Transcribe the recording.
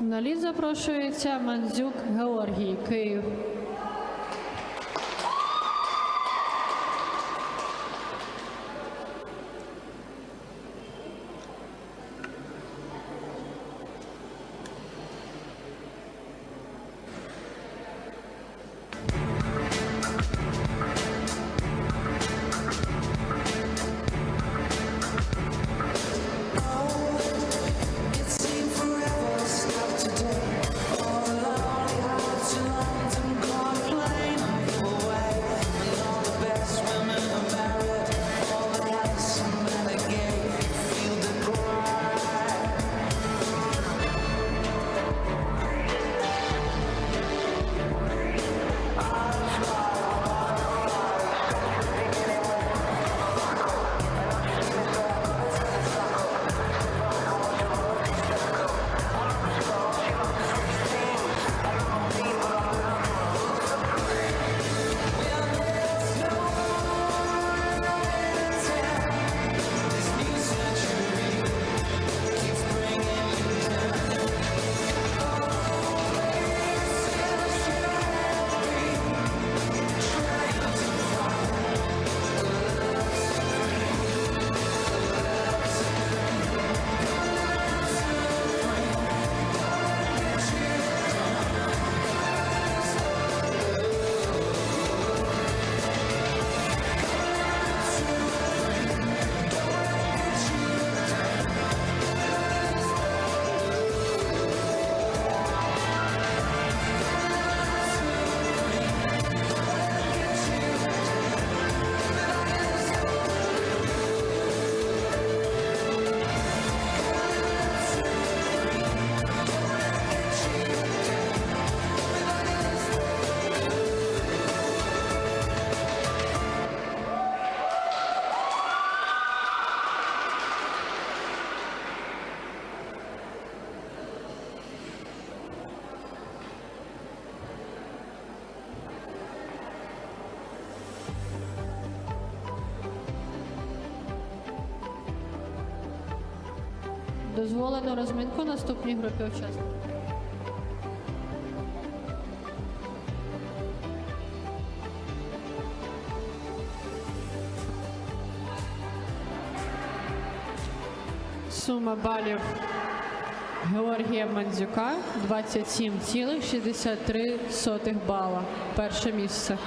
На лід запрошується Мандзюк Георгій Київ. Дозволено розминку наступній групі учасників. Сума балів Георгія Мандзюка 27,63 бала. Перше місце.